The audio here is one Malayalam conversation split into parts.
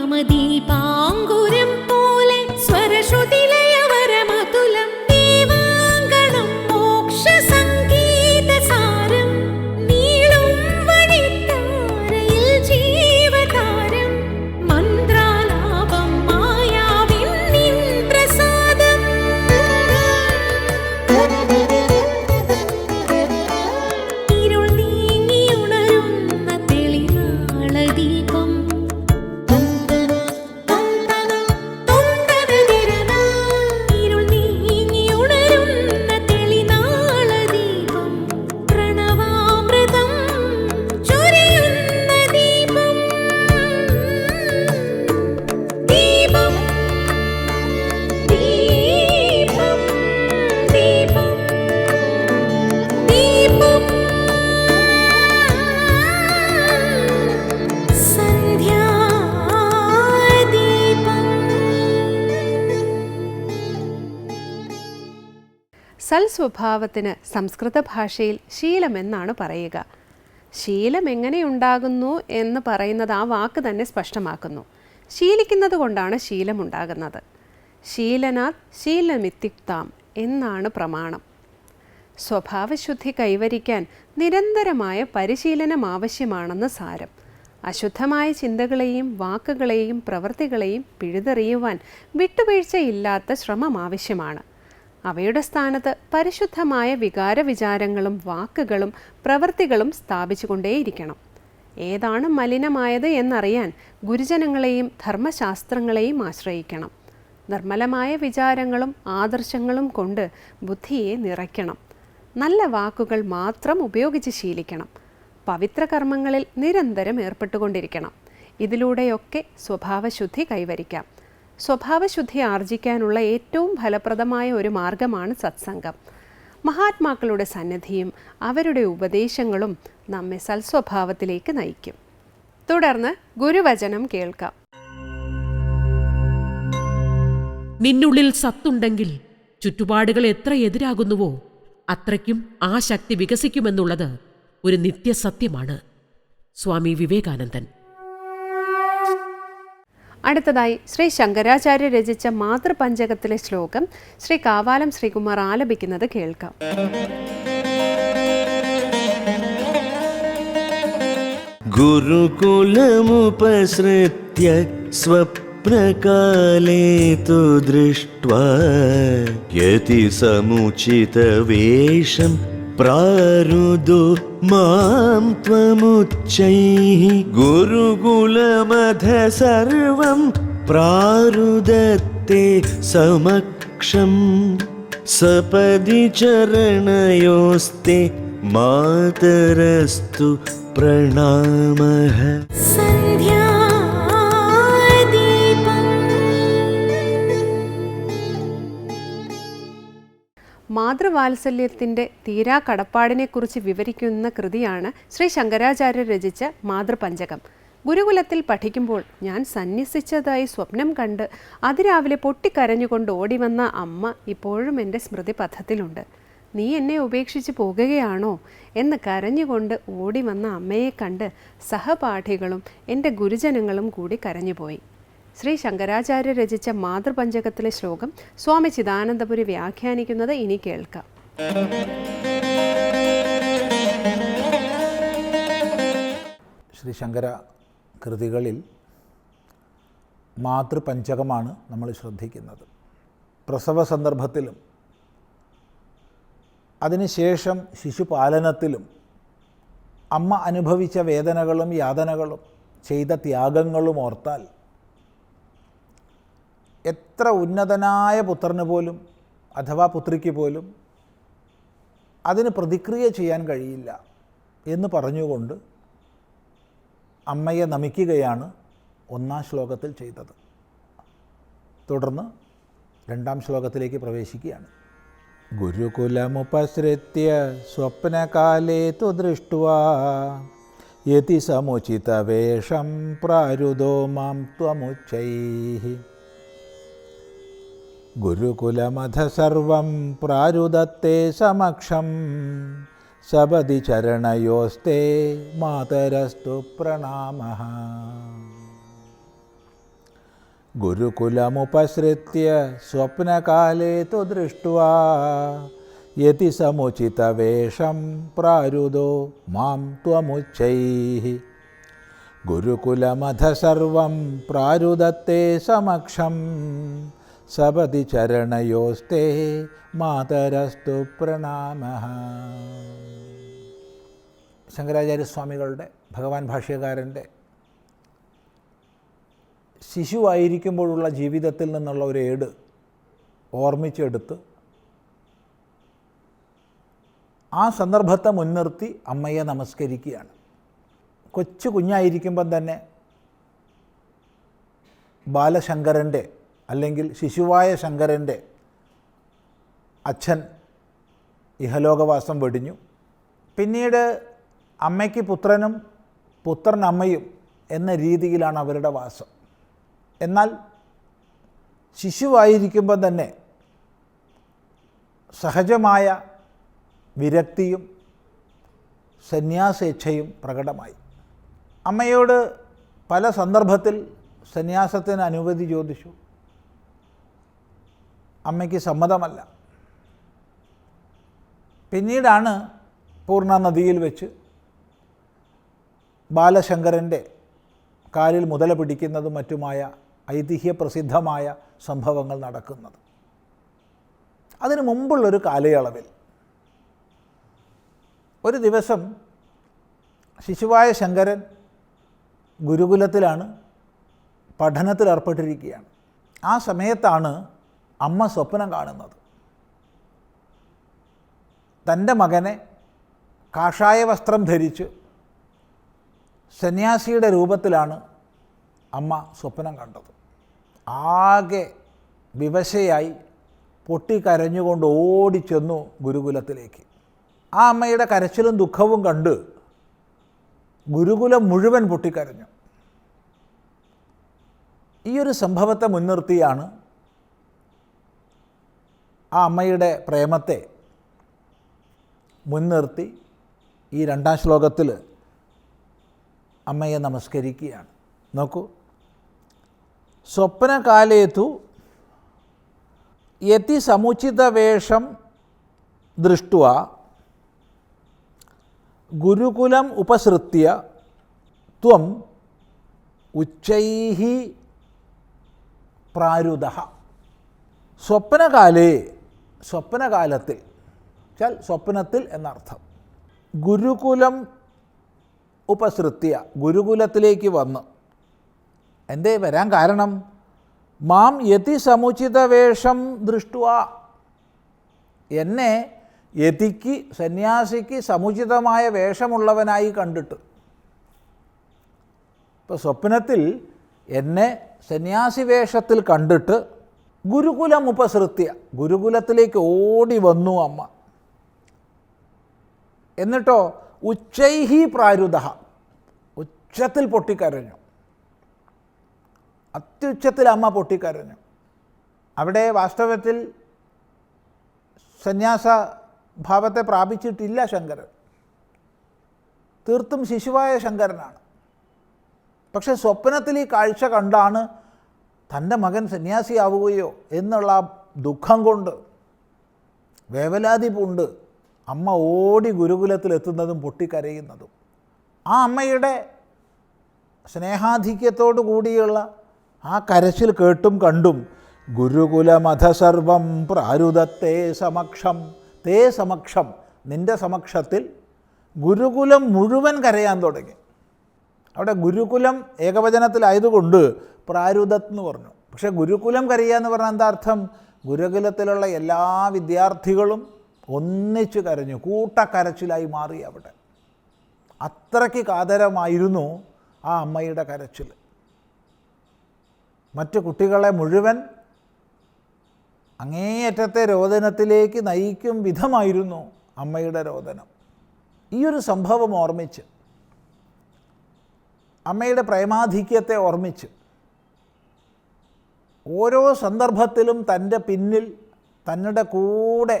നിരുപമദീപാങ്കുരം സൽസ്വഭാവത്തിന് സംസ്കൃത ഭാഷയിൽ ശീലമെന്നാണ് പറയുക. ശീലം എങ്ങനെയുണ്ടാകുന്നു എന്ന് പറയുന്നത് ആ വാക്ക് തന്നെ സ്പഷ്ടമാക്കുന്നു. ശീലിക്കുന്നത് കൊണ്ടാണ് ശീലമുണ്ടാകുന്നത്. ശീലനാത് ശീലമിത്യുക്താം എന്നാണ് പ്രമാണം. സ്വഭാവശുദ്ധി കൈവരിക്കാൻ നിരന്തരമായ പരിശീലനം ആവശ്യമാണെന്ന് സാരം. അശുദ്ധമായ ചിന്തകളെയും വാക്കുകളെയും പ്രവൃത്തികളെയും പിഴുതെറിയുവാൻ വിട്ടുവീഴ്ചയില്ലാത്ത ശ്രമം ആവശ്യമാണ്. അവയുടെ സ്ഥാനത്ത് പരിശുദ്ധമായ വികാര വിചാരങ്ങളും വാക്കുകളും പ്രവൃത്തികളും സ്ഥാപിച്ചുകൊണ്ടേയിരിക്കണം. ഏതാണ് മലിനമായത് എന്നറിയാൻ ഗുരുജനങ്ങളെയും ധർമ്മശാസ്ത്രങ്ങളെയും ആശ്രയിക്കണം. നിർമ്മലമായ വിചാരങ്ങളും ആദർശങ്ങളും കൊണ്ട് ബുദ്ധിയെ നിറയ്ക്കണം. നല്ല വാക്കുകൾ മാത്രം ഉപയോഗിച്ച് ശീലിക്കണം. പവിത്ര കർമ്മങ്ങളിൽ നിരന്തരം ഏർപ്പെട്ടുകൊണ്ടിരിക്കണം. ഇതിലൂടെയൊക്കെ സ്വഭാവശുദ്ധി കൈവരിക്കാം. സ്വഭാവശുദ്ധി ആർജിക്കാനുള്ള ഏറ്റവും ഫലപ്രദമായ ഒരു മാർഗമാണ് സത്സംഗം. മഹാത്മാക്കളുടെ സന്നിധിയും അവരുടെ ഉപദേശങ്ങളും നമ്മെ സൽസ്വഭാവത്തിലേക്ക് നയിക്കും. തുടർന്ന് ഗുരുവചനം കേൾക്കാം. നിന്നുള്ളിൽ സത്തുണ്ടെങ്കിൽ ചുറ്റുപാടുകൾ എത്ര എതിരാകുന്നുവോ അത്രയ്ക്കും ആ ശക്തി വികസിക്കുമെന്നുള്ളത് ഒരു നിത്യസത്യമാണ്. സ്വാമി വിവേകാനന്ദൻ. അടുത്തതായി ശ്രീ ശങ്കരാചാര്യ രചിച്ച മാതൃപഞ്ചകത്തിലെ ശ്ലോകം ശ്രീ കാവാലം ശ്രീകുമാർ ആലപിക്കുന്നത് കേൾക്കാം गुरुकुलमुपसृत्य स्वप्नकाले तु दृष्ट्वा ప్రారుదు మాం త్వముచ్చైః. గురుగులమధ సర్వం ప్రారుదత్తే సమక్షం. సపది చరణయోస్తే మాతరస్తు ప్రణామః. సంధ్యా മാതൃവാത്സല്യത്തിന്റെ തീരാ കടപ്പാടിനെക്കുറിച്ച് വിവരിക്കുന്ന കൃതിയാണ് ശ്രീ ശങ്കരാചാര്യർ രചിച്ച മാതൃപഞ്ചകം. ഗുരുകുലത്തിൽ പഠിക്കുമ്പോൾ ഞാൻ സന്യസിച്ചതായി സ്വപ്നം കണ്ട് അതിരാവിലെ പൊട്ടിക്കരഞ്ഞുകൊണ്ട് ഓടിവന്ന അമ്മ ഇപ്പോഴും എന്റെ സ്മൃതിപഥത്തിലുണ്ട്. നീ എന്നെ ഉപേക്ഷിച്ച് പോകുകയാണോ? എന്ന് കരഞ്ഞുകൊണ്ട് ഓടി വന്ന അമ്മയെ കണ്ട് സഹപാഠികളും എന്റെ ഗുരുജനങ്ങളും കൂടി കരഞ്ഞുപോയി. ശ്രീ ശങ്കരാചാര്യ രചിച്ച മാതൃപഞ്ചകത്തിലെ ശ്ലോകം സ്വാമി ചിദാനന്ദപുരി വ്യാഖ്യാനിക്കുന്നത് ഇനി കേൾക്കാം. ശ്രീ ശങ്കര കൃതികളിൽ മാതൃപഞ്ചകമാണ് നമ്മൾ ശ്രദ്ധിക്കുന്നത്. പ്രസവ സന്ദർഭത്തിലും അതിനുശേഷം ശിശുപാലനത്തിലും അമ്മ അനുഭവിച്ച വേദനകളും യാതനകളും ചെയ്ത ത്യാഗങ്ങളും ഓർത്താൽ എത്ര ഉന്നതനായ പുത്രന് പോലും അഥവാ പുത്രിക്ക് പോലും അതിന് പ്രതിക്രിയ ചെയ്യാൻ കഴിയില്ല എന്ന് പറഞ്ഞുകൊണ്ട് അമ്മയെ നമിക്കുകയാണ് ഒന്നാം ശ്ലോകത്തിൽ ചെയ്തത്. തുടർന്ന് രണ്ടാം ശ്ലോകത്തിലേക്ക് പ്രവേശിക്കുകയാണ്. ഗുരുകുലമുപസൃത്യ സ്വപ്നകാലേ തു ദൃഷ്ട്വാ യതി സമുചിതവേഷം പ്രാരുദോ മാം ത്വമുച്ചൈः. ഗുരുകുലമധ സർവം പ്രാരുദത്തെ സമക്ഷം. സപതി ചരണയോസ്തേ മാതരസ്തു പ്രണാമഃ. ഗുരുകുലമുപസൃത്യ സ്വപ്നകാലേ തു ദൃഷ്ട്വാ. യതി സമുചിതവേഷം പ്രാരുദോ മാം ത്വമുച്ചൈः. ഗുരുകുലമധ സർവം പ്രാരുദത്തെ സമക്ഷം. സപതി ചരണയോസ്തേ മാതരസ്തു പ്രണാമ. ശങ്കരാചാര്യസ്വാമികളുടെ ഭഗവാൻ ഭാഷ്യകാരന്റെ ശിശുവായിരിക്കുമ്പോഴുള്ള ജീവിതത്തിൽ നിന്നുള്ള ഒരു ഏട് ഓർമ്മിച്ചെടുത്ത് ആ സന്ദർഭത്തെ മുൻനിർത്തി അമ്മയെ നമസ്കരിക്കുകയാണ്. കൊച്ചു കുഞ്ഞായിരിക്കുമ്പം തന്നെ ബാലശങ്കരന്റെ അല്ലെങ്കിൽ ശിശുവായ ശങ്കരന്റെ അച്ഛൻ ഇഹലോകവാസം വെടിഞ്ഞു. പിന്നീട് അമ്മയ്ക്ക് പുത്രനും പുത്രൻ അമ്മയും എന്ന രീതിയിലാണ് അവരുടെ വാസം. എന്നാൽ ശിശുവായിരിക്കുമ്പോൾ തന്നെ സഹജമായ വിരക്തിയും സന്യാസേച്ഛയും പ്രകടമായി. അമ്മയോട് പല സന്ദർഭത്തിൽ സന്യാസത്തിന് അനുമതി ചോദിച്ചു. അമ്മയ്ക്ക് സമ്മതമല്ല. പിന്നീടാണ് പൂർണ നദിയിൽ വെച്ച് ബാലശങ്കരന്റെ കാലിൽ മുതല പിടിക്കുന്നതും മറ്റുമായ ഐതിഹ്യപ്രസിദ്ധമായ സംഭവങ്ങൾ നടക്കുന്നത്. അതിനു മുമ്പുള്ളൊരു കാലയളവിൽ ഒരു ദിവസം ശിശുവായ ശങ്കരൻ ഗുരുകുലത്തിലാണ് പഠനത്തിലേർപ്പെട്ടിരിക്കുകയാണ്. ആ സമയത്താണ് അമ്മ സ്വപ്നം കാണുന്നത്. തന്റെ മകനെ കാഷായ വസ്ത്രം ധരിച്ച് സന്യാസിയുടെ രൂപത്തിലാണ് അമ്മ സ്വപ്നം കണ്ടത്. ആകെ വിവശയായി പൊട്ടിക്കരഞ്ഞുകൊണ്ട് ഓടിച്ചെന്നു ഗുരുകുലത്തിലേക്ക്. ആ അമ്മയുടെ കരച്ചിലും ദുഃഖവും കണ്ട് ഗുരുകുലം മുഴുവൻ പൊട്ടിക്കരഞ്ഞു. ഈ ഒരു സംഭവത്തെ മുൻനിർത്തിയാണ് ആ അമ്മയുടെ പ്രേമത്തെ മുൻനിർത്തി ഈ രണ്ടാം ശ്ലോകത്തിൽ അമ്മയെ നമസ്കരിക്കുകയാണ്. നോക്കൂ. സ്വപ്നകാലേതു യതി സമുചിതവേഷം ദൃഷ്ട്വ ഗുരുകുലം ഉപസൃത്യ ത്വം ഉച്ചൈ പ്രാരുത സ്വപ്നകാലേ സ്വപ്നകാലത്തിൽ വെച്ചാൽ സ്വപ്നത്തിൽ എന്നർത്ഥം. ഗുരുകുലം ഉപസൃത്യ ഗുരുകുലത്തിലേക്ക് വന്ന്. എന്തേ വരാൻ കാരണം? മാം യതി സമുചിത വേഷം ദൃഷ്ടുവ. എന്നെ യതിക്ക് സന്യാസിക്ക് സമുചിതമായ വേഷമുള്ളവനായി കണ്ടിട്ട്. ഇപ്പോൾ സ്വപ്നത്തിൽ എന്നെ സന്യാസി വേഷത്തിൽ കണ്ടിട്ട് ഗുരുകുലം ഉപസൃത്യ. ഗുരുകുലത്തിലേക്ക് ഓടി വന്നു അമ്മ. എന്നിട്ടോ ഉച്ചൈഹി പ്രാരുത. ഉച്ചത്തിൽ പൊട്ടിക്കരഞ്ഞു. അത്യുച്ചത്തിൽ അമ്മ പൊട്ടിക്കരഞ്ഞു. അവിടെ വാസ്തവത്തിൽ സന്യാസ ഭാവത്തെ പ്രാപിച്ചിട്ടില്ല ശങ്കരൻ. തീർത്തും ശിശുവായ ശങ്കരനാണ്. പക്ഷെ സ്വപ്നത്തിൽ ഈ കാഴ്ച കണ്ടാണ് തന്റെ മകൻ സന്യാസിയാവുകയോ എന്നുള്ള ദുഃഖം കൊണ്ട് വേവലാതി പൂണ്ട് അമ്മ ഓടി ഗുരുകുലത്തിലെത്തുന്നതും പൊട്ടിക്കരയുന്നതും. ആ അമ്മയുടെ സ്നേഹാധിക്യത്തോടു കൂടിയുള്ള ആ കരച്ചിൽ കേട്ടും കണ്ടും ഗുരുകുലമധസർവം പ്രാരുതത്തെ സമക്ഷം തേ സമക്ഷം നിന്റെ സമക്ഷത്തിൽ ഗുരുകുലം മുഴുവൻ കരയാൻ തുടങ്ങി. അവിടെ ഗുരുകുലം ഏകവചനത്തിലായതുകൊണ്ട് പ്രാരുദത്ത് എന്ന് പറഞ്ഞു. പക്ഷേ ഗുരുകുലം കരയുക എന്ന് പറഞ്ഞാൽ എന്താ അർത്ഥം? ഗുരുകുലത്തിലുള്ള എല്ലാ വിദ്യാർത്ഥികളും ഒന്നിച്ച് കരഞ്ഞു. കൂട്ടക്കരച്ചിലായി മാറി അവിടെ. അത്രയ്ക്ക് കാതരമായിരുന്നു ആ അമ്മയുടെ കരച്ചിൽ മറ്റു കുട്ടികളെ മുഴുവൻ അങ്ങേയറ്റത്തെ രോദനത്തിലേക്ക് നയിക്കും വിധമായിരുന്നു അമ്മയുടെ രോദനം. ഈ ഒരു സംഭവം ഓർമ്മിച്ച് അമ്മയുടെ പ്രേമാധിക്യത്തെ ഓർമ്മിച്ച് ഓരോ സന്ദർഭത്തിലും തന്റെ പിന്നിൽ തന്നെ കൂടെ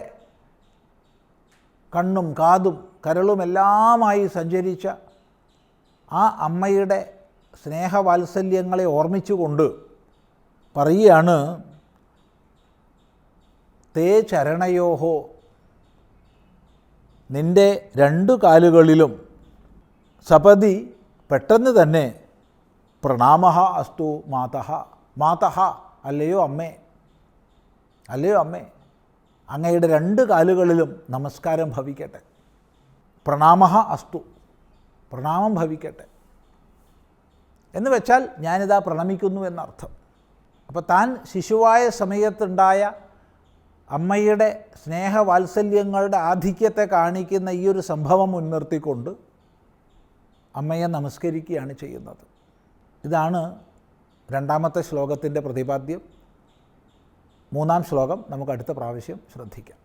കണ്ണും കാതും കരളുമെല്ലാമായി സഞ്ചരിച്ച ആ അമ്മയുടെ സ്നേഹവാത്സല്യങ്ങളെ ഓർമ്മിച്ചുകൊണ്ട് പറയുകയാണ് തേ ചരണയോഹോ നിന്റെ രണ്ടു കാലുകളിലും സപതി പെട്ടെന്ന് തന്നെ പ്രണാമഹ അസ്തു മാതഹ മാതഹ അല്ലയോ അമ്മേ അല്ലയോ അമ്മേ. അങ്ങയുടെ രണ്ട് കാലുകളിലും നമസ്കാരം ഭവിക്കട്ടെ. പ്രണാമഹ അസ്തു പ്രണാമം ഭവിക്കട്ടെ. എന്ന് വെച്ചാൽ ഞാനിതാ പ്രണമിക്കുന്നു എന്നർത്ഥം. അപ്പോൾ താൻ ശിശുവായ സമയത്തുണ്ടായ അമ്മയുടെ സ്നേഹവാത്സല്യങ്ങളുടെ ആധിക്യത്തെ കാണിക്കുന്ന ഈ ഒരു സംഭവം മുൻനിർത്തിക്കൊണ്ട് അമ്മയെ നമസ്കരിക്കുകയാണ് ചെയ്യുന്നത്. ഇതാണ് രണ്ടാമത്തെ ശ്ലോകത്തിന്റെ പ്രതിപാദ്യം. മൂന്നാം ശ്ലോകം നമുക്ക് അടുത്ത പ്രാവശ്യം ശ്രദ്ധിക്കാം.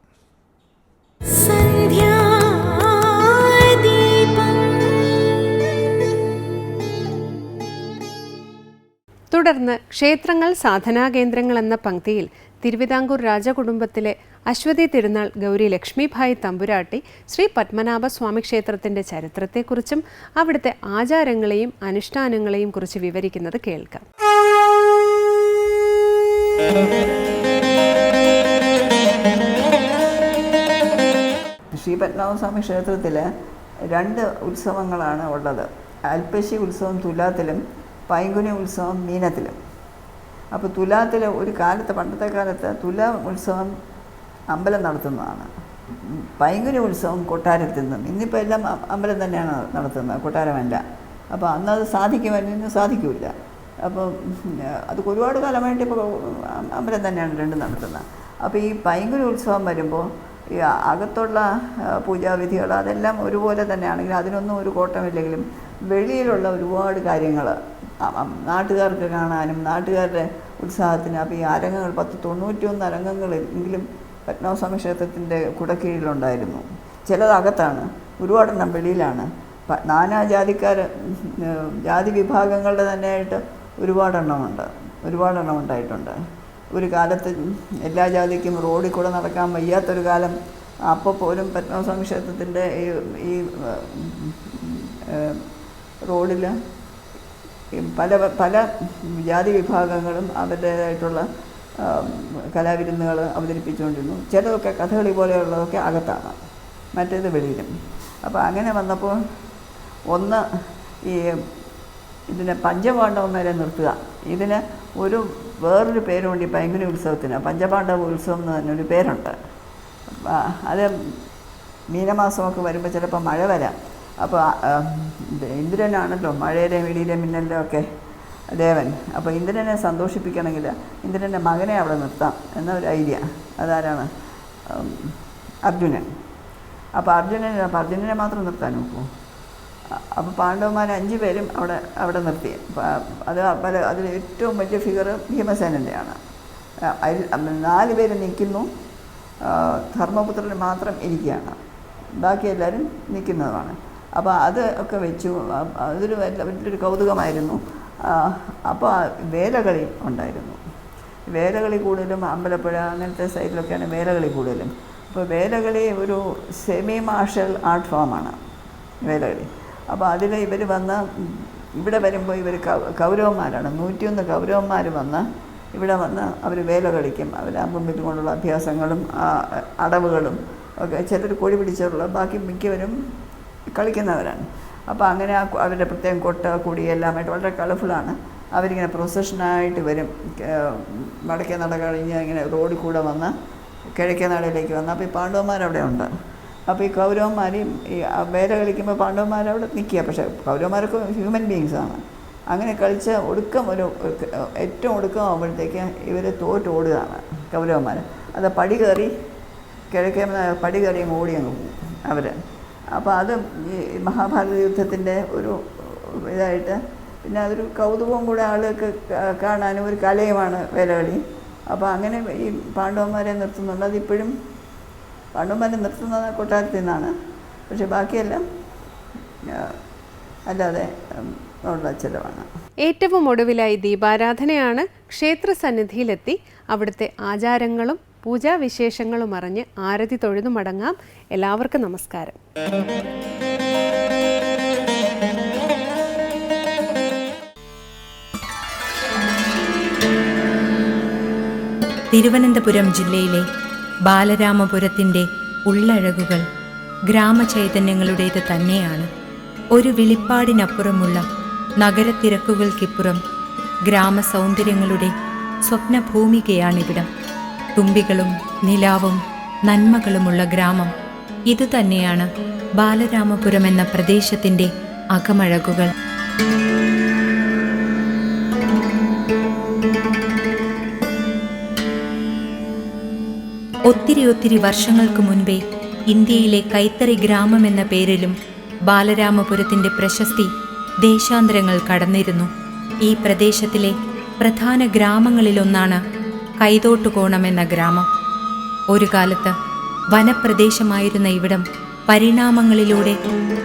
തുടർന്ന് ക്ഷേത്രങ്ങൾ സാധനാ കേന്ദ്രങ്ങൾ എന്ന പങ്ക്തിയിൽ തിരുവിതാംകൂർ രാജകുടുംബത്തിലെ അശ്വതി തിരുനാൾ ഗൗരി ലക്ഷ്മിഭായ് തമ്പുരാട്ടി ശ്രീ പത്മനാഭ സ്വാമി ക്ഷേത്രത്തിന്റെ ചരിത്രത്തെക്കുറിച്ചും അവിടുത്തെ ആചാരങ്ങളെയും അനുഷ്ഠാനങ്ങളെയും കുറിച്ച് വിവരിക്കുന്നത് കേൾക്കാം. ശ്രീ പത്മനാഭസ്വാമി ക്ഷേത്രത്തിൽ രണ്ട് ഉത്സവങ്ങളാണ് ഉള്ളത്. അൽപ്പശി ഉത്സവം തുലാത്തിലും പൈങ്കുനി ഉത്സവം മീനത്തിലും. അപ്പോൾ തുലാത്തിൽ ഒരു കാലത്ത് പണ്ടത്തെ കാലത്ത് തുല ഉത്സവം അമ്പലം നടത്തുന്നതാണ്. പൈങ്കുനി ഉത്സവം കൊട്ടാരത്തിൽ നിന്നും. ഇന്നിപ്പോൾ എല്ലാം അമ്പലം തന്നെയാണ് നടത്തുന്നത് കൊട്ടാരമല്ല. അപ്പോൾ അന്നത് സാധിക്കുമായിരുന്നു ഇന്ന് സാധിക്കില്ല. അപ്പോൾ അത് ഒരുപാട് കാലമായിട്ട് ഇപ്പോൾ അമ്പലം തന്നെയാണ് രണ്ടും നടത്തുന്നത്. അപ്പോൾ ഈ പൈങ്കുനി ഉത്സവം വരുമ്പോൾ ഈ അകത്തുള്ള പൂജാവിധികൾ അതെല്ലാം ഒരുപോലെ തന്നെയാണെങ്കിലും അതിനൊന്നും ഒരു കോട്ടമില്ലെങ്കിലും വെളിയിലുള്ള ഒരുപാട് കാര്യങ്ങൾ നാട്ടുകാർക്ക് കാണാനും നാട്ടുകാരുടെ ഉത്സാഹത്തിന് അപ്പോൾ ഈ അരങ്ങങ്ങൾ പത്ത് തൊണ്ണൂറ്റിയൊന്ന് അരങ്ങങ്ങൾ എങ്കിലും പത്മനാഭസ്വാമി ക്ഷേത്രത്തിന്റെ കുടക്കീഴിലുണ്ടായിരുന്നു ചിലത് അകത്താണ് ഒരുപാടെണ്ണം വെളിയിലാണ് നാനാജാതിക്കാർ ജാതി വിഭാഗങ്ങളുടെ തന്നെയായിട്ട് ഒരുപാടെണ്ണമുണ്ട് ഒരുപാടെണ്ണം ഉണ്ടായിട്ടുണ്ട് ഒരു കാലത്ത് എല്ലാ ജാതിക്കും റോഡിൽ കൂടെ നടക്കാൻ വയ്യാത്തൊരു കാലം അപ്പോൾ പോലും പത്മനാഭസ്വാമി ക്ഷേത്രത്തിന്റെ ഈ റോഡിൽ പല പല ജാതി വിഭാഗങ്ങളും അവരുടേതായിട്ടുള്ള കലാവിരുന്നുകൾ അവതരിപ്പിച്ചുകൊണ്ടിരുന്നു. ചിലതൊക്കെ കഥകളി പോലെയുള്ളതൊക്കെ അകത്താണ് മറ്റേത് വെളിയിലും. അപ്പോൾ അങ്ങനെ വന്നപ്പോൾ ഒന്ന് ഈ ഇതിനെ പഞ്ചപാണ്ഡവന്മാരെ നിർത്തുക. ഇതിന് ഒരു വേറൊരു പേരുണ്ട് ഈ പൈങ്കുനി ഉത്സവത്തിന്. പഞ്ചപാണ്ഡവ ഉത്സവം എന്ന് തന്നെ ഒരു പേരുണ്ട്. അത് മീനമാസമൊക്കെ വരുമ്പോൾ ചിലപ്പോൾ മഴ വരാം. അപ്പോൾ ഇന്ദ്രനാണല്ലോ മഴയുടെ വെളിയിലെ മിന്നലിന്റെ ഒക്കെ ദേവൻ. അപ്പോൾ ഇന്ദ്രനെ സന്തോഷിപ്പിക്കണമെങ്കിൽ ഇന്ദ്രന്റെ മകനെ അവിടെ നിർത്താം എന്ന ഒരു ഐഡിയ. അതാരാണ്? അർജുനൻ അപ്പോൾ അർജുനൻ. അപ്പോൾ അർജുനനെ മാത്രം നിർത്താൻ നോക്കൂ. അപ്പോൾ പാണ്ഡവന്മാർ അഞ്ച് പേരും അവിടെ അവിടെ നിർത്തി. അത് പല അതിൽ ഏറ്റവും വലിയ ഫിഗർ ഭീമസേനന്റെയാണ് നാല് പേര് നിൽക്കുന്നു. ധർമ്മപുത്രൻ മാത്രം ഇരിക്കുകയാണ്. ബാക്കി എല്ലാവരും നിൽക്കുന്നതുമാണ് അപ്പോൾ അത് ഒക്കെ വെച്ചു. അതൊരു വലിയൊരു കൗതുകമായിരുന്നു. അപ്പോൾ വേലകളി ഉണ്ടായിരുന്നു. വേലകളി കൂടുതലും അമ്പലപ്പുഴ അങ്ങനത്തെ സൈഡിലൊക്കെയാണ് വേലകളി കൂടുതലും. അപ്പോൾ വേലകളി ഒരു സെമി മാർഷൽ ആർട്ട് ഫോമാണ് വേലകളി. അപ്പോൾ അതിൽ ഇവർ വന്ന് ഇവിടെ വരുമ്പോൾ ഇവർ കൗരവന്മാരാണ്. നൂറ്റിയൊന്ന് കൗരവന്മാർ വന്ന് ഇവിടെ വന്ന് അവർ വേല കളിക്കും. അവർ ആ മുമ്പിൽ കൊണ്ടുള്ള അഭ്യാസങ്ങളും അടവുകളും ഒക്കെ. ചിലർ കോഴി പിടിച്ചുള്ള ബാക്കി മിക്കവരും കളിക്കുന്നവരാണ്. അപ്പോൾ അങ്ങനെ അവരുടെ പ്രത്യേകം കൊട്ട കുടി എല്ലാമായിട്ട് വളരെ കളർഫുള്ളാണ്. അവരിങ്ങനെ പ്രൊസഷനായിട്ട് വരും. വടക്കേ നട കഴിഞ്ഞ് ഇങ്ങനെ റോഡിൽ കൂടെ വന്ന് കിഴക്കേ നടയിലേക്ക് വന്ന്. അപ്പോൾ ഈ പാണ്ഡവന്മാരവിടെ ഉണ്ട്. അപ്പോൾ ഈ കൗരവന്മാരെയും ഈ വേല കളിക്കുമ്പോൾ പാണ്ഡവന്മാർ അവിടെ നിൽക്കുക. പക്ഷേ കൗരവന്മാരൊക്കെ ഹ്യൂമൻ ബീങ്സാണ് അങ്ങനെ കളിച്ച ഒടുക്കം ഒരു ഏറ്റവും ഒടുക്കം ആകുമ്പോഴത്തേക്ക് ഇവർ തോറ്റ് ഓടുകയാണ് കൗരവന്മാർ അത് പടി കയറി കിഴക്കേ പടി കയറി ഓടി അങ്ങ് അവർ അപ്പോൾ അത് ഈ മഹാഭാരത യുദ്ധത്തിന്റെ ഒരു ഇതായിട്ട്. പിന്നെ അതൊരു കൗതുകവും കൂടെ ആളുകൾക്ക് കാണാനും ഒരു കലയുമാണ് വേലകളി. അപ്പോൾ അങ്ങനെ ഈ പാണ്ഡവന്മാരെ നിർത്തുന്നുണ്ട്. അതിപ്പോഴും പാണ്ഡവന്മാരെ നിർത്തുന്നത് കൊട്ടാരത്തിൽ നിന്നാണ്. പക്ഷെ ബാക്കിയെല്ലാം അല്ലാതെ ഉള്ള ചിലവാണ്. ഏറ്റവും ഒടുവിലായി ദീപാരാധനയാണ് ക്ഷേത്ര സന്നിധിയിലെത്തി അവിടുത്തെ ആചാരങ്ങളും പൂജാവിശേഷങ്ങളും അറിഞ്ഞ് ആരതി തൊഴുതു മടങ്ങാം. എല്ലാവർക്കും നമസ്കാരം. തിരുവനന്തപുരം ജില്ലയിലെ ബാലരാമപുരത്തിന്റെ ഉള്ളഴകുകൾ ഗ്രാമചൈതന്യങ്ങളുടേത് തന്നെയാണ്. ഒരു വിളിപ്പാടിനപ്പുറമുള്ള നഗരത്തിരക്കുകൾക്കിപ്പുറം ഗ്രാമസൗന്ദര്യങ്ങളുടെ സ്വപ്നഭൂമികയാണിവിടം. തുമ്പികളും നിലാവും നന്മകളുമുള്ള ഗ്രാമം. ഇതുതന്നെയാണ് ബാലരാമപുരം എന്ന പ്രദേശത്തിന്റെ അകമഴകുകൾ. ഒത്തിരി ഒത്തിരി വർഷങ്ങൾക്ക് മുൻപേ ഇന്ത്യയിലെ കൈത്തറി ഗ്രാമം എന്ന പേരിലും ബാലരാമപുരത്തിന്റെ പ്രശസ്തി ദേശാന്തരങ്ങൾ കടന്നിരുന്നു. ഈ പ്രദേശത്തിലെ പ്രധാന ഗ്രാമങ്ങളിലൊന്നാണ് കൈതോട്ടുകോണം എന്ന ഗ്രാമം. ഒരു കാലത്ത് വനപ്രദേശമായിരുന്ന ഇവിടം പരിണാമങ്ങളിലൂടെ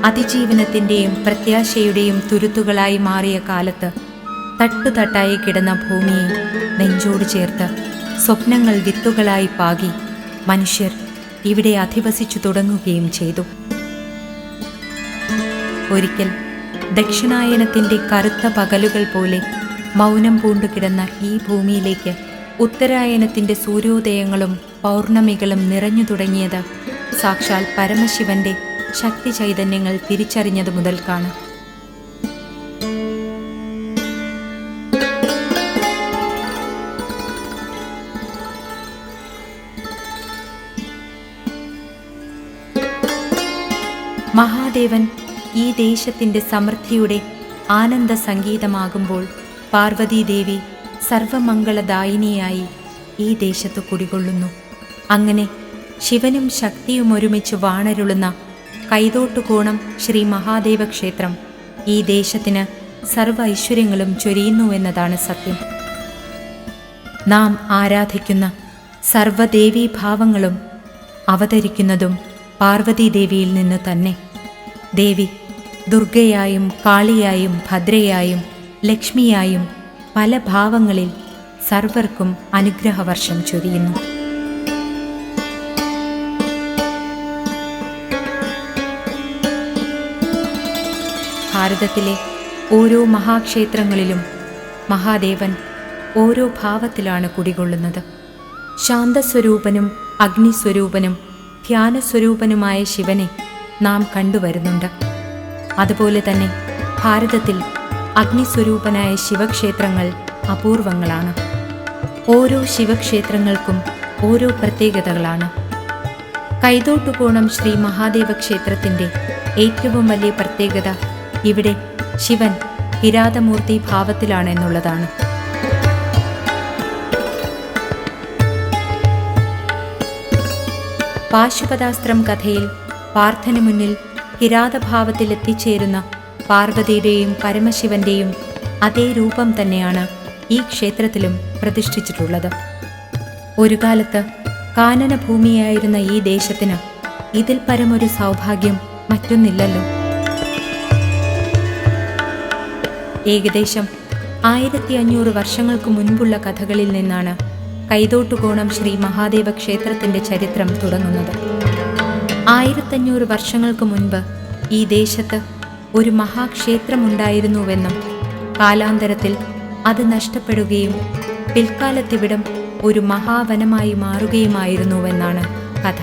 അതിജീവനത്തിന്റെയും പ്രത്യാശയുടെയും തുരുത്തുകളായി മാറിയ കാലത്ത് തട്ടുതട്ടായി കിടന്ന ഭൂമിയെ നെഞ്ചോട് ചേർത്ത് സ്വപ്നങ്ങൾ വിത്തുകളായി പാകി മനുഷ്യർ ഇവിടെ അധിവസിച്ചു തുടങ്ങുകയും ചെയ്തു. ഒരിക്കൽ ദക്ഷിണായനത്തിന്റെ കറുത്ത പകലുകൾ പോലെ മൗനം പൂണ്ടുകിടന്ന ഈ ഭൂമിയിലേക്ക് ഉത്തരായനത്തിന്റെ സൂര്യോദയങ്ങളും പൗർണമികളും നിറഞ്ഞു തുടങ്ങിയത് സാക്ഷാൽ പരമശിവന്റെ ശക്തി ചൈതന്യങ്ങൾ തിരിച്ചറിഞ്ഞതു മുതൽക്കാണ്. മഹാദേവൻ ഈ ദേശത്തിന്റെ സമൃദ്ധിയുടെ ആനന്ദ സംഗീതമാകുമ്പോൾ പാർവതീദേവി സർവമംഗളദായിനിയായി ഈ ദേശത്ത് കുടികൊള്ളുന്നു. അങ്ങനെ ശിവനും ശക്തിയും ഒരുമിച്ച് വാണരുളുന്ന കൈതോട്ടുകോണം ശ്രീ മഹാദേവ ക്ഷേത്രം ഈ ദേശത്തിന് സർവ ഐശ്വര്യങ്ങളും ചൊരിയുന്നുവെന്നതാണ് സത്യം. നാം ആരാധിക്കുന്ന സർവദേവീഭാവങ്ങളും അവതരിക്കുന്നതും പാർവതീദേവിയിൽ നിന്ന് തന്നെ. ദേവി ദുർഗയായും കാളിയായും ഭദ്രയായും ലക്ഷ്മിയായും പല ഭാവങ്ങളിൽ സർവർക്കും അനുഗ്രഹവർഷം ചൊരിയുന്നു. ഭാരതത്തിലെ ഓരോ മഹാക്ഷേത്രങ്ങളിലും മഹാദേവൻ ഓരോ ഭാവത്തിലാണ് കുടികൊള്ളുന്നത്. ശാന്തസ്വരൂപനും അഗ്നിസ്വരൂപനും ധ്യാനസ്വരൂപനുമായ ശിവനെ നാം കണ്ടുവരുന്നുണ്ട്. അതുപോലെ തന്നെ ഭാരതത്തിൽ അഗ്നിസ്വരൂപനായ ശിവക്ഷേത്രങ്ങൾ അപൂർവങ്ങളാണ്. ഓരോ ശിവക്ഷേത്രങ്ങൾക്കും ഓരോ പ്രത്യേകതകളാണ്. കൈതോട്ടുകോണം ശ്രീ മഹാദേവ ക്ഷേത്രത്തിന്റെ ഏറ്റവും വലിയ പ്രത്യേകത ഇവിടെ ശിവൻ കിരാതമൂർത്തി ഭാവത്തിലാണെന്നുള്ളതാണ് പാശുപതാസ്ത്രം കഥയിൽ പാർത്ഥന മുന്നിൽ കിരാതഭാവത്തിൽ എത്തിച്ചേരുന്ന പാർവതിയുടെയും പരമശിവന്റെയും അതേ രൂപം തന്നെയാണ് ഈ ക്ഷേത്രത്തിലും പ്രതിഷ്ഠിച്ചിട്ടുള്ളത്. ഒരു കാലത്ത് കാനനഭൂമിയായിരുന്ന ഈ ദേശത്തിന് ഇതിൽ പരമൊരു സൗഭാഗ്യം മറ്റൊന്നില്ലല്ലോ. ഏകദേശം ആയിരത്തി അഞ്ഞൂറ് വർഷങ്ങൾക്ക് മുൻപുള്ള കഥകളിൽ നിന്നാണ് കൈതോട്ടുകോണം ശ്രീ മഹാദേവ ക്ഷേത്രത്തിന്റെ ചരിത്രം തുടങ്ങുന്നത്. ആയിരത്തഞ്ഞൂറ് വർഷങ്ങൾക്ക് മുൻപ് ഈ ദേശത്ത് ഒരു മഹാക്ഷേത്രമുണ്ടായിരുന്നുവെന്നും കാലാന്തരത്തിൽ അത് നഷ്ടപ്പെടുകയും പിൽക്കാലത്തിവിടം ഒരു മഹാവനമായി മാറുകയുമായിരുന്നുവെന്നാണ് കഥ.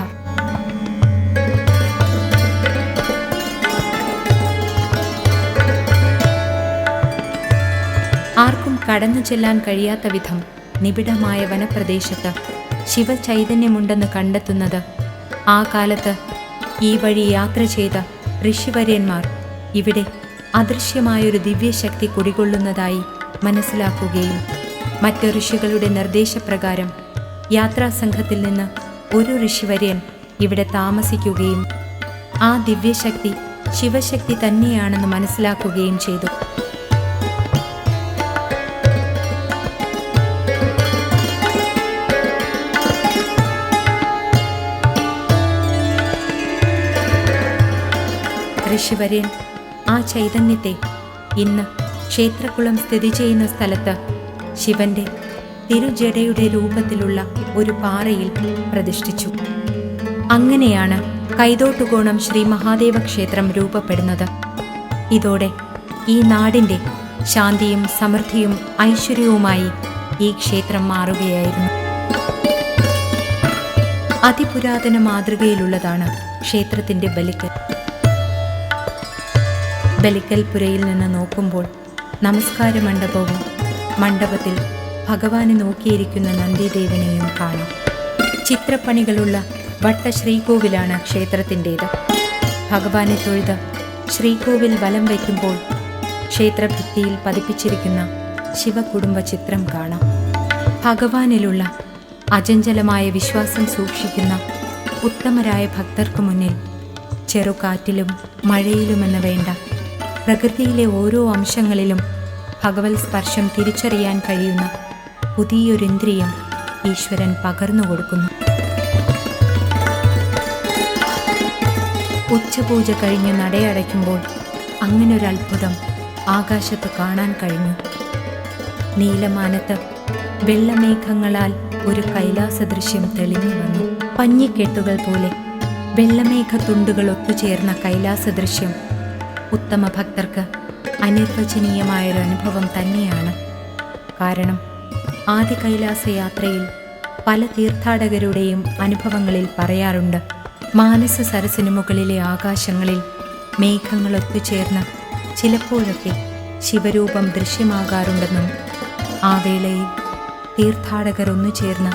ആർക്കും കടന്നു ചെല്ലാൻ കഴിയാത്ത വിധം നിബിഡമായ വനപ്രദേശത്ത് ശിവചൈതന്യമുണ്ടെന്ന് കണ്ടെത്തുന്നത് ആ കാലത്ത് ഈ വഴി യാത്ര ചെയ്ത ഋഷിവര്യന്മാർ ഇവിടെ അദൃശ്യമായൊരു ദിവ്യശക്തി കുടികൊള്ളുന്നതായി മനസ്സിലാക്കുകയും മറ്റു ഋഷികളുടെ നിർദ്ദേശപ്രകാരം യാത്രാസംഘത്തിൽ നിന്ന് ഒരു ഋഷിവര്യൻ ഇവിടെ താമസിക്കുകയും ആ ദിവ്യശക്തി ശിവശക്തി തന്നെയാണെന്ന് മനസ്സിലാക്കുകയും ചെയ്തു. ഋഷിവര്യൻ ആ ചൈതന്യത്തെ ഇന്ന് ക്ഷേത്രക്കുളം സ്ഥിതി ചെയ്യുന്ന സ്ഥലത്ത് ശിവന്റെ തിരുജടയുടെ രൂപത്തിലുള്ള ഒരു പാറയിൽ പ്രതിഷ്ഠിച്ചു. അങ്ങനെയാണ് കൈതോട്ടുകോണം ശ്രീ മഹാദേവ ക്ഷേത്രം രൂപപ്പെടുന്നത്. ഇതോടെ ഈ നാടിന്റെ ശാന്തിയും സമൃദ്ധിയും ഐശ്വര്യവുമായി ഈ ക്ഷേത്രം മാറുകയായിരുന്നു. അതിപുരാതന മാതൃകയിലുള്ളതാണ് ക്ഷേത്രത്തിന്റെ ബലിക്കൽ. ബലിക്കൽപുരയിൽ നിന്ന് നോക്കുമ്പോൾ നമസ്കാര മണ്ഡപവും മണ്ഡപത്തിൽ ഭഗവാനെ നോക്കിയിരിക്കുന്ന നന്ദിദേവനെയും കാണാം. ചിത്രപ്പണികളുള്ള വട്ട ശ്രീകോവിലാണ് ക്ഷേത്രത്തിന്റേത്. ഭഗവാനെ തൊഴുത് ശ്രീകോവിൽ വലം വയ്ക്കുമ്പോൾ ക്ഷേത്രഭിത്തിയിൽ പതിപ്പിച്ചിരിക്കുന്ന ശിവകുടുംബ ചിത്രം കാണാം. ഭഗവാനിലുള്ള അചഞ്ചലമായ വിശ്വാസം സൂക്ഷിക്കുന്ന ഉത്തമരായ ഭക്തർക്ക് മുന്നിൽ ചെറുകാറ്റിലും മഴയിലുമെന്ന് വേണ്ട പ്രകൃതിയിലെ ഓരോ അംശങ്ങളിലും ഭഗവത് സ്പർശം തിരിച്ചറിയാൻ കഴിയുന്ന പുതിയൊരിന്ദ്രിയം ഈശ്വരൻ പകർന്നു കൊടുക്കുന്നു. ഉച്ചപൂജ കഴിഞ്ഞ് നടയടയ്ക്കുമ്പോൾ അങ്ങനൊരത്ഭുതം ആകാശത്ത് കാണാൻ കഴിഞ്ഞു. നീലമാനത്ത് വെള്ളമേഘങ്ങളാൽ ഒരു കൈലാസ ദൃശ്യം തെളിഞ്ഞു വന്നു. പഞ്ഞിക്കെട്ടുകൾ പോലെ വെള്ളമേഘത്തുണ്ടുകൾ ഒത്തുചേർന്ന കൈലാസ ദൃശ്യം ഉത്തമ ഭക്തർക്ക് അനിർവചനീയമായൊരു അനുഭവം തന്നെയാണ്. കാരണം ആദ്യ കൈലാസ യാത്രയിൽ പല തീർത്ഥാടകരുടെയും അനുഭവങ്ങളിൽ പറയാറുണ്ട് മാനസ സരസിനു മുകളിലെ ആകാശങ്ങളിൽ മേഘങ്ങൾ ഒത്തുചേർന്ന് ചിലപ്പോഴൊക്കെ ശിവരൂപം ദൃശ്യമാകാറുണ്ടെന്നും ആ വേളയിൽ തീർത്ഥാടകർ ഒന്നുചേർന്ന്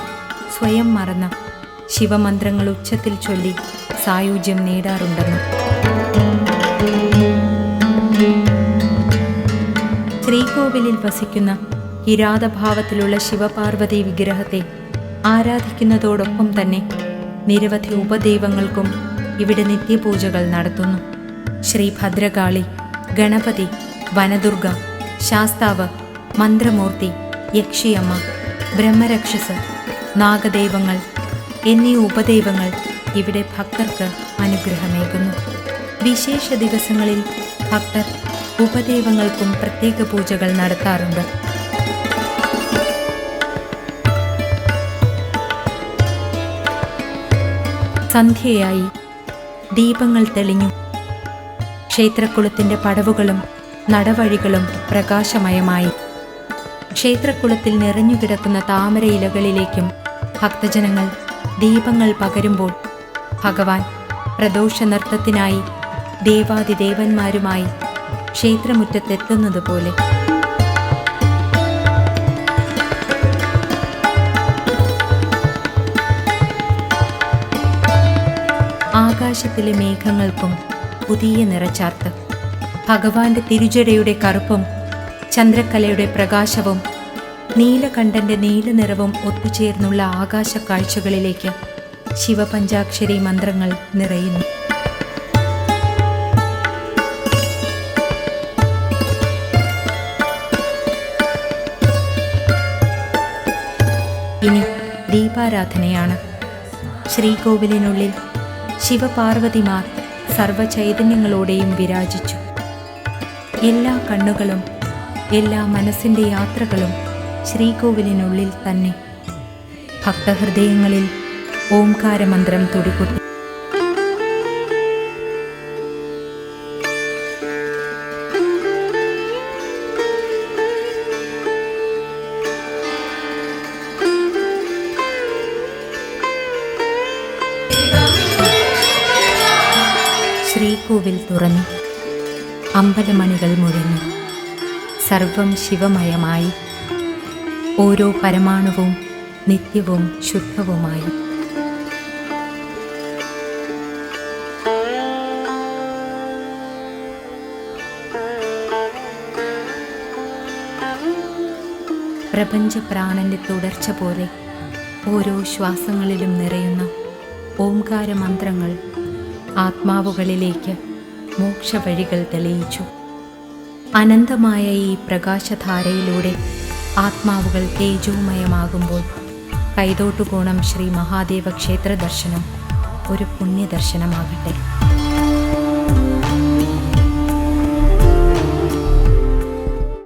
സ്വയം മറന്ന ശിവമന്ത്രങ്ങൾ ഉച്ചത്തിൽ ചൊല്ലി സായുജ്യം നേടാറുണ്ടെന്നും ശ്രീകോവിലിൽ വസിക്കുന്ന കിരാതഭാവത്തിലുള്ള ശിവപാർവതി വിഗ്രഹത്തെ ആരാധിക്കുന്നതോടൊപ്പം തന്നെ നിരവധി ഉപദൈവങ്ങൾക്കും ഇവിടെ നിത്യപൂജകൾ നടത്തുന്നു. ശ്രീ ഭദ്രകാളി ഗണപതി വനദുർഗ ശാസ്താവ് മന്ത്രമൂർത്തി യക്ഷിയമ്മ ബ്രഹ്മരക്ഷസ് നാഗദൈവങ്ങൾ എന്നീ ഉപദൈവങ്ങൾ ഇവിടെ ഭക്തർക്ക് അനുഗ്രഹമേകുന്നു. വിശേഷ ദിവസങ്ങളിൽ ഭക്തർ ഉപദൈവങ്ങൾക്കും പ്രത്യേക പൂജകൾ നടത്താറുണ്ട്. സന്ധ്യയായി ദീപങ്ങൾ തെളിഞ്ഞു. ക്ഷേത്രക്കുളത്തിന്റെ പടവുകളും നടവഴികളും പ്രകാശമയമായി. ക്ഷേത്രക്കുളത്തിൽ നിറഞ്ഞുകിടക്കുന്ന താമര ഇലകളിലേക്കും ഭക്തജനങ്ങൾ ദീപങ്ങൾ പകരുമ്പോൾ ഭഗവാൻ പ്രദോഷ നൃത്തത്തിനായി ദേവാദിദേവന്മാരുമായി ക്ഷേത്രമുറ്റത്തെത്തുന്നത് പോലെ ആകാശത്തിലെ മേഘങ്ങൾക്കും പുതിയ നിറച്ചാർത്ത്. ഭഗവാന്റെ തിരുജടയുടെ കറുപ്പും ചന്ദ്രക്കലയുടെ പ്രകാശവും നീലകണ്ഠന്റെ നീലനിറവും ഒത്തുചേർന്നുള്ള ആകാശ കാഴ്ചകളിലേക്ക് ശിവപഞ്ചാക്ഷരി മന്ത്രങ്ങൾ നിറയുന്നു. ദീപാരാധനയാണ് ശ്രീകോവിലിനുള്ളിൽ ശിവപാർവതിമാർ സർവചൈതന്യങ്ങളോടെയും വിരാജിച്ചു. എല്ലാ കണ്ണുകളും എല്ലാ മനസ്സിന്റെ യാത്രകളും ശ്രീകോവിലിനുള്ളിൽ തന്നെ. ഭക്തഹൃദയങ്ങളിൽ ഓംകാരമന്ത്രം തുടികൊട്ടി അമ്പലമണികൾ മുഴങ്ങി. സർവം ശിവമയമായി. ഓരോ പരമാണുവും നിത്യവും ശുദ്ധവുമായി. പ്രപഞ്ചപ്രാണന്റെ തുടർച്ച പോലെ ഓരോ ശ്വാസങ്ങളിലും നിറയുന്ന ഓംകാര മന്ത്രങ്ങൾ ആത്മാവുകളിലേക്ക് മോക്ഷവഴികൾ തെളിയിച്ചു. അനന്തമായ ഈ പ്രകാശധാരയിലൂടെ ആത്മാവുകൾ തേജോമയമാകുമ്പോൾ കൈതോട്ടുകോണം ശ്രീ മഹാദേവ ക്ഷേത്ര ദർശനം ഒരു പുണ്യദർശനമാകട്ടെ.